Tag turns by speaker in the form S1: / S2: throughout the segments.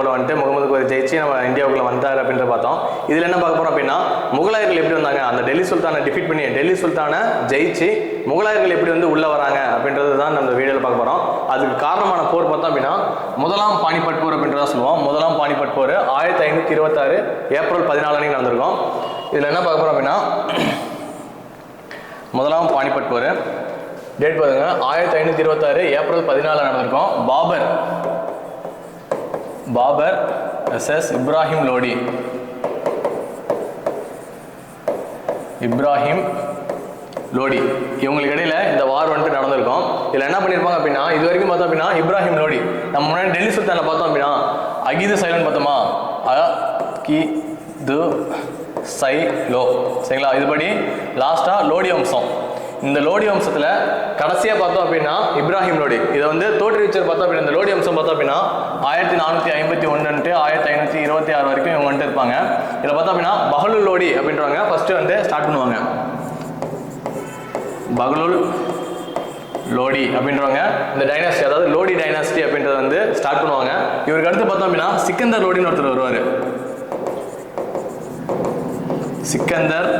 S1: ஒருத்தர் ஜெயிச்சு நம்ம இந்தியாவுக்குள்ள வந்தார் அப்படின்ற பார்த்தோம். இதில் என்ன பார்க்க போறோம் அப்படின்னா முகலாயர்கள் எப்படி வந்தாங்க? அந்த டெல்லி சுல்தானை டிஃபீட் பண்ணி டெல்லி சுல்தானை ஜெயிச்சு முகலாயர்கள் எப்படி வந்து உள்ள வராங்க அப்படின்றது தான் நம்ம வீடியோவில் பார்க்க போறோம். அதுக்கு காரணமான போர் பார்த்தோம் அப்படின்னா முதலாம் பானிபட் போர் அப்படின்றத சொல்லுவோம். முதலாம் பானிபட் போர் ஆயிரத்தி ஐநூற்றி இருபத்தாறு ஏப்ரல் பதினாலு அன்னைக்கு நடந்திருக்கும். இதில் என்ன பார்க்க போறோம் அப்படின்னா முதலாம் பானிபட் போர். டேட் பாருங்க. ஆயிரத்தி ஐநூற்றி இருபத்தாறு ஏப்ரல் பதினாலு நடந்திருக்கும். பாபர் பாபர் எஸ்எஸ் இப்ராஹிம் லோடி. இப்ராஹிம் லோடி. இவங்களுக்கு இடையில இந்த வார் வந்துட்டு நடந்திருக்கும். இதில் என்ன பண்ணியிருப்பாங்க அப்படின்னா இது வரைக்கும் பார்த்தோம் அப்படின்னா இப்ராஹிம் லோடி. நம்ம முன்னாடி டெல்லி சுல்தானை பார்த்தோம் அப்படின்னா அகிது சைலன் பார்த்தோமா? அ கி து சை லோ. சரிங்களா? இதுபடி லாஸ்ட்டாக லோடி வம்சம் இந்த லோடி வம்சத்தில் கடைசியாக பார்த்தோம் அப்படின்னா இப்ராஹிம் லோடி. இதை வந்து தோற்றுவிச்சர் பார்த்தோம் அப்படின்னா இந்த லோடி வம்சம் பார்த்தோம் அப்படின்னா ஆயிரத்தி நானூற்றி ஐம்பத்தி ஒன்றுன்ட்டு ஆயிரத்தி ஐநூற்றி இருபத்தி ஆறு வரைக்கும் இவங்க வந்துட்டு இருப்பாங்க. இதில் பார்த்தோம் அப்படின்னா பஹலுல் லோடி அப்படின்றவங்க ஃபஸ்ட்டு வந்து ஸ்டார்ட் பண்ணுவாங்க. பகலுல் லோடி அப்படின்றவங்க இந்த டைனாஸ்டி அதாவது லோடி டைனாஸ்டி அப்படின்றத வந்து ஸ்டார்ட் பண்ணுவாங்க. இவருக்கு அடுத்து பார்த்தோம் அப்படின்னா சிக்கந்தர் லோடின்னு ஒருத்தர் வருவார். சிக்கந்தர்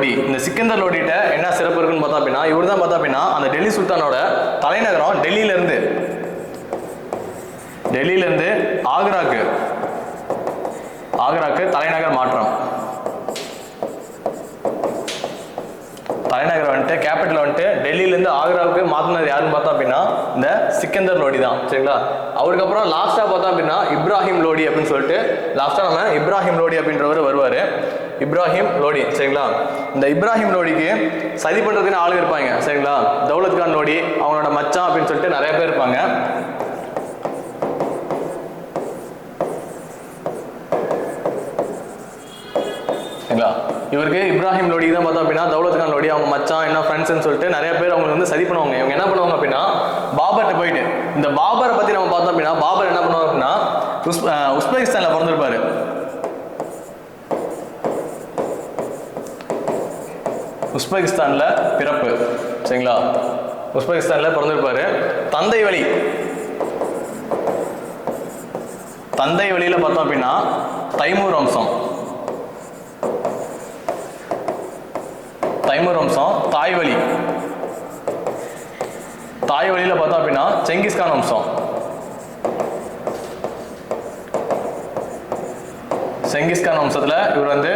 S1: லோடி. இந்த சிக்கந்தர் லோடிட்ட என்ன சிறப்பு இருக்குன்னு பார்த்தா அப்படின்னா இவர் தான் பார்த்தா அப்படின்னா அந்த டெல்லி சுல்தானோட தலைநகரம் டெல்லியில இருந்து இருந்து ஆக்ராக்கு. ஆக்ராக்கு தலைநகர் மாற்றம். தலைநகர் வந்துட்டு கேபிட்டல் வந்துட்டு டெல்லியிலேருந்து ஆக்ராவுக்கு மாற்றினது யாருன்னு பார்த்தோம் அப்படின்னா இந்த சிக்கந்தர் லோடி தான் சரிங்களா? அவருக்கு அப்புறம் லாஸ்ட்டாக பார்த்தோம் அப்படின்னா இப்ராஹிம் லோடி அப்படின்னு சொல்லிட்டு லாஸ்ட்டாக நம்ம இப்ராஹிம் லோடி அப்படின்றவர் வருவார். இப்ராஹிம் லோடி சரிங்களா? இந்த இப்ராஹிம் லோடிக்கு சதி பண்ணுறதுக்குன்னு ஆளுங்க இருப்பாங்க சரிங்களா? தௌலத் கான் லோடி அவங்களோட மச்சான் அப்படின்னு சொல்லிட்டு நிறைய பேர் இருப்பாங்க. சரிங்களா? இவருக்கு இப்ராஹிம் லோடி தான் பார்த்தோம் அப்படின்னா தௌலத் கான் லோடி அவங்க மச்சான் என்ன ஃப்ரெண்ட்ஸ்னு சொல்லிட்டு நிறைய பேர் அவங்க வந்து சதி பண்ணுவாங்க. இவங்க என்ன பண்ணுவாங்க அப்படின்னா பாபர்கிட்ட போயிட்டு இந்த பாபரை பற்றி நம்ம பார்த்தோம் அப்படின்னா பாபர் என்ன பண்ணுவாங்க அப்படின்னா உஸ்பெகிஸ்தானில் பிறந்திருப்பாரு. உஸ்பெகிஸ்தானில் பிறப்பு. சரிங்களா? உஸ்பெகிஸ்தானில் பிறந்திருப்பார். தந்தை வழி. தந்தை வழியில் பார்த்தோம் அப்படின்னா தைமூர் வம்சம். தைமூர் வம்சம் தாய் வழி. தாய் வழியில் பார்த்தோம் அப்படின்னா செங்கிஸ்கான் வம்சம். செங்கிஸ்கான் வம்சத்தில் இவர் வந்து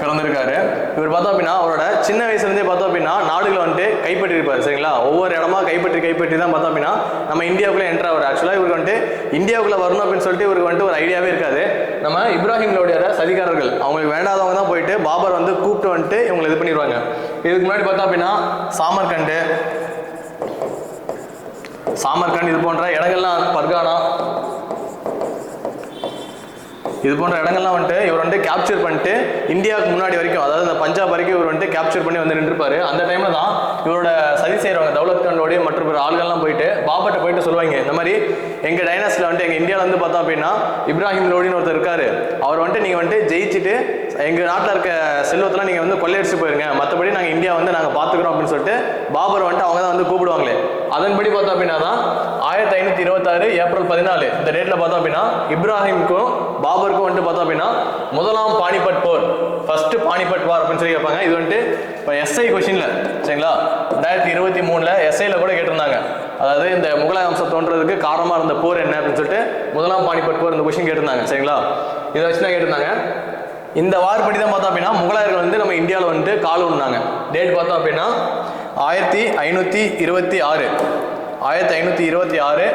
S1: பிறந்திருக்காரு. இவர் பார்த்தோம் அப்படின்னா அவரோட சின்ன வயசுலேருந்தே பார்த்தோம் அப்படின்னா நாடுகளை வந்துட்டு கைப்பற்றி இருப்பார் சரிங்களா? ஒவ்வொரு இடமா கைப்பற்றி கைப்பற்றி தான் பார்த்தோம் அப்படின்னா நம்ம இந்தியாவுக்குள்ளே என்ட்ரு ஆவார். ஆக்சுவலாக இவருக்கு வந்துட்டு இந்தியாவுக்குள்ளே வரணும் அப்படின்னு சொல்லிட்டு இவருக்கு வந்துட்டு ஒரு ஐடியாவே இருக்காது. நம்ம இப்ராஹிம் லோடியோட சதிகாரர்கள் அவங்களுக்கு வேண்டாதவங்க தான் போயிட்டு பாபர் வந்து கூப்பிட்டு வந்துட்டு இவங்களை இது பண்ணிடுவாங்க இதுக்கு முன்னாடி பார்த்தோம் அப்படின்னா சாமர்கண்டு சாமர்கண்ட் இது போன்ற இடங்கள்லாம் பர்கானா இது போன்ற இடங்கள்லாம் வந்துட்டு இவர் வந்துட்டு கேப்சர் பண்ணிட்டு இந்தியாவுக்கு முன்னாடி வரைக்கும் அதாவது இந்த பஞ்சாப் வரைக்கும் இவர் வந்துட்டு கேப்சர் பண்ணி வந்து நின்றுப்பாரு. அந்த டைம்ல தான் இவரோட சதி செய்கிறவங்க தௌலத் கானோடைய மற்ற பிற ஆள்கள்லாம் போயிட்டு பாபர்ட்ட போயிட்டு சொல்லுவாங்க. இந்த மாதிரி எங்க டைனாஸ்டில் வந்துட்டு எங்க இந்தியாவில் வந்து பார்த்தோம் அப்படின்னா இப்ராஹிம் லோடின்னு ஒருத்தர் இருக்காரு. அவர் வந்துட்டு நீங்க வந்துட்டு ஜெயிச்சுட்டு எங்க நாட்டில் இருக்க செல்வத்தெல்லாம் நீங்க வந்து கொள்ளையடிச்சு போயிருங்க. மற்றபடி நாங்க இந்தியா வந்து நாங்க பாத்துக்கிறோம் அப்படின்னு சொல்லிட்டு பாபர் வந்துட்டு அவங்க தான் வந்து கூப்பிடுவாங்களே. அதன்படி பார்த்தோம் அப்படின்னா தான் ஆயிரத்தி ஐநூத்தி இருபத்தாறு ஏப்ரல் பதினாலு இந்த டேட்ல பார்த்தோம் அப்படின்னா இப்ராஹிமுக்கும் பாபருக்கும் வந்துட்டு பார்த்தோம் அப்படின்னா முதலாம் பானிபட் போர். ஃபர்ஸ்ட் பானிபட் வார் அப்படின்னு சொல்லி கேட்பாங்க. இது வந்துட்டு இப்போ எஸ்ஐ கொஷினில் சரிங்களா? ரெண்டாயிரத்தி இருபத்தி மூணில் எஸ்ஐயில் கூட கேட்டிருந்தாங்க. அதாவது இந்த முகலாய வம்சம் தோன்றதுக்கு காரணமாக இருந்த போர் என்ன அப்படின்னு சொல்லிட்டு முதலாம் பானிபட் போர் இந்த கொஷின் கேட்டிருந்தாங்க சரிங்களா? இதை வச்சு தான் கேட்டிருந்தாங்க. இந்த வார் படி தான் பார்த்தோம் அப்படின்னா முகலாயர்கள் வந்து நம்ம இந்தியாவில் வந்துட்டு கால் ஒன்றாங்க டேட் பார்த்தோம் அப்படின்னா ஆயிரத்தி ஐநூற்றி இருபத்தி ஆறு. ஆயிரத்தி ஐநூற்றி இருபத்தி ஆறு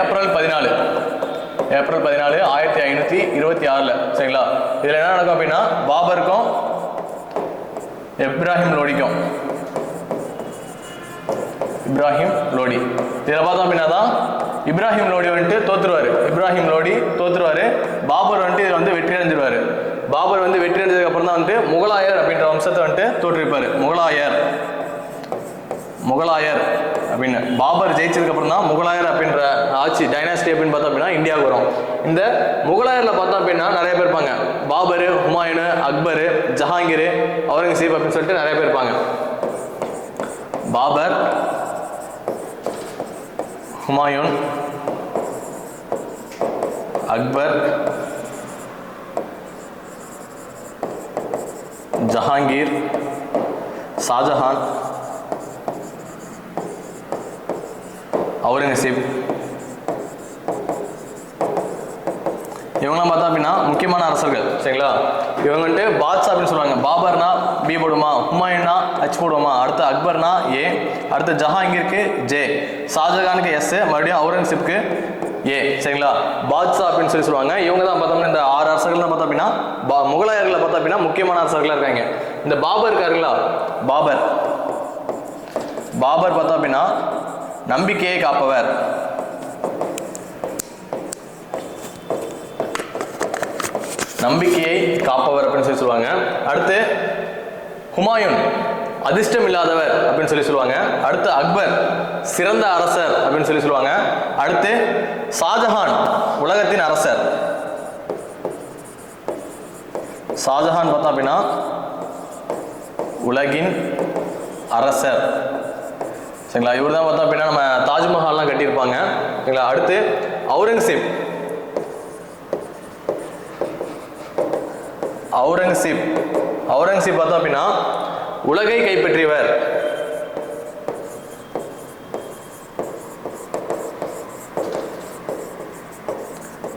S1: ஏப்ரல் பதினாலு. ஏப்ரல் பதினாலு ஆயிரத்தி ஐநூற்றி இருபத்தி ஆறில். சரிங்களா? இதில் என்ன நடக்கும் அப்படின்னா பாபருக்கும் இப்ராஹிம் லோடிக்கும். இப்ராஹிம் லோடி. இதில் பார்த்தோம் அப்படின்னா தான் இப்ராஹிம் லோடி வந்துட்டு தோத்துருவார். இப்ராஹிம் லோடி தோத்துருவார். பாபர் வந்துட்டு இதில் வந்து வெற்றி அடைஞ்சிருவார். பாபர் வந்து வெற்றி அடைஞ்சதுக்கு அப்புறம் தான் வந்துட்டு முகலாயர் அப்படின்ற வம்சத்தை வந்துட்டு தோற்றுவிப்பாரு. முகலாயர். முகலாயர். அப்படின்னு. பாபர் ஜெயிச்சதுக்கு அப்புறம் தான் முகலாயர் அப்படின்ற ஆட்சி டைனாஸ்டி அப்படின்னு பார்த்தோம் அப்படின்னா இந்தியாவுக்கு வரும். இந்த முகலாயரில் பார்த்தோம் அப்படின்னா நிறைய பேர் இருப்பாங்க. பாபர் ஹுமாயூனு அக்பர் ஜஹாங்கீர் அவுரங்கசீப் அப்படின்னு சொல்லிட்டு நிறைய பேர் இருப்பாங்க. பாபர் ஹுமாயூன் அக்பர் ஜஹாங்கீர் ஷாஜஹான் அவுரங்கசீப். இவங்களாம் பார்த்தா அப்படின்னா முக்கியமான அரசர்கள் சரிங்களா? இவங்க வந்துட்டு பாத்ஷா அப்படின்னு சொல்லுவாங்க. பாபர்னா பி போடுமா ஹுமாயூன்னா ஹச் போடுவோமா அடுத்து அக்பர்னா ஏ அடுத்து ஜஹாங்கீருக்கு ஜே ஷாஜகானுக்கு எஸ் மறுபடியும் அவுரங்கசீப்க்கு ஏ சரிங்களா? பாத்ஷா அப்படின்னு சொல்லி சொல்லுவாங்க. இவங்க தான் பார்த்தோம்னா இந்த ஆறு அரசர்கள் தான் பார்த்தா அப்படின்னா பா முகலாயர்களை பார்த்தா அப்படின்னா முக்கியமான அரசர்களாக இருக்காங்க. இந்த பாபர் இருக்காருங்களா? பாபர். பாபர் பார்த்தா அப்படின்னா நம்பிக்கையை காப்பவர். நம்பிக்கையை காப்பவர் அப்படின்னு சொல்லி சொல்லுவாங்க. அடுத்து ஹுமாயூன் அதிர்ஷ்டம் இல்லாதவர் அப்படின்னு சொல்லி சொல்லுவாங்க. அடுத்து அக்பர் சிறந்த அரசர் அப்படின்னு சொல்லி சொல்லுவாங்க. அடுத்து ஷாஜஹான் உலகத்தின் அரசர். ஷாஜஹான் பார்த்தோம் அப்படின்னா உலகின் அரசர். சரிங்களா? இவர் தான் பார்த்தோம் அப்படின்னா நம்ம தாஜ்மஹால்லாம் கட்டியிருப்பாங்க. சரிங்களா? அடுத்து அவுரங்கசீப் அவுரங்கசீப் அவுரங்கசீப் பார்த்தோம் அப்படின்னா உலகை கைப்பற்றியவர்.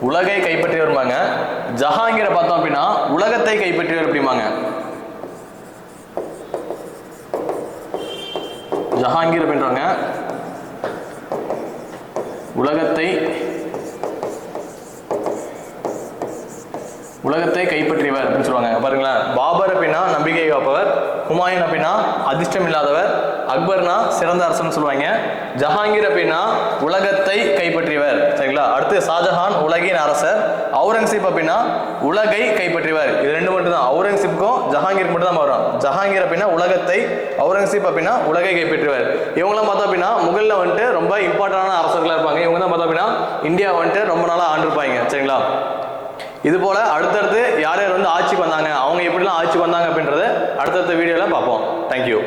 S1: உலகை கைப்பற்றியவருமாங்க ஜஹாங்கீரை பார்த்தோம் அப்படின்னா உலகத்தை கைப்பற்றியவர் அப்படிம்பாங்க. ஜஹாங்கீர் அப்படின்றவங்க உலகத்தை உலகத்தை கைப்பற்றியவர் அப்படின்னு சொல்லுவாங்க. பாருங்களேன். பாபர் அப்படின்னா நம்பிக்கை காப்பவர் ஹுமாயூன் அப்படின்னா அதிர்ஷ்டம் இல்லாதவர் அக்பர்னா சிறந்த அரசன் சொல்லுவாங்க. ஜஹாங்கீர் அப்படின்னா உலகத்தை கைப்பற்றியவர். சரிங்களா? அடுத்து ஷாஜஹான் உலகின் அரசர். அவுரங்கசீப் அப்படின்னா உலகை கைப்பற்றியவர். இது ரெண்டு மட்டும் தான் அவுரங்கசீப்புக்கும் ஜஹாங்கீர் மட்டும் தான் வரும். ஜஹாங்கீர் அப்படின்னா உலகத்தை அவுரங்கசீப் அப்படின்னா உலகை கைப்பற்றியவர். இவங்களாம் பார்த்தோம் அப்படின்னா முகல்ல வந்துட்டு ரொம்ப இம்பார்ட்டன்டான அரசர்களாக இருப்பாங்க. இவங்க தான் பார்த்தோம் அப்படின்னா இந்தியா வந்துட்டு ரொம்ப நாளாக ஆண்டிருப்பாங்க. சரிங்களா? இது போல அடுத்தடுத்து யார் யார் வந்து ஆட்சிக்கு வந்தாங்க அவங்க எப்படிலாம் ஆட்சிக்கு வந்தாங்க அப்படின்றத அடுத்தடுத்த வீடியோவில் பார்ப்போம். தேங்க்யூ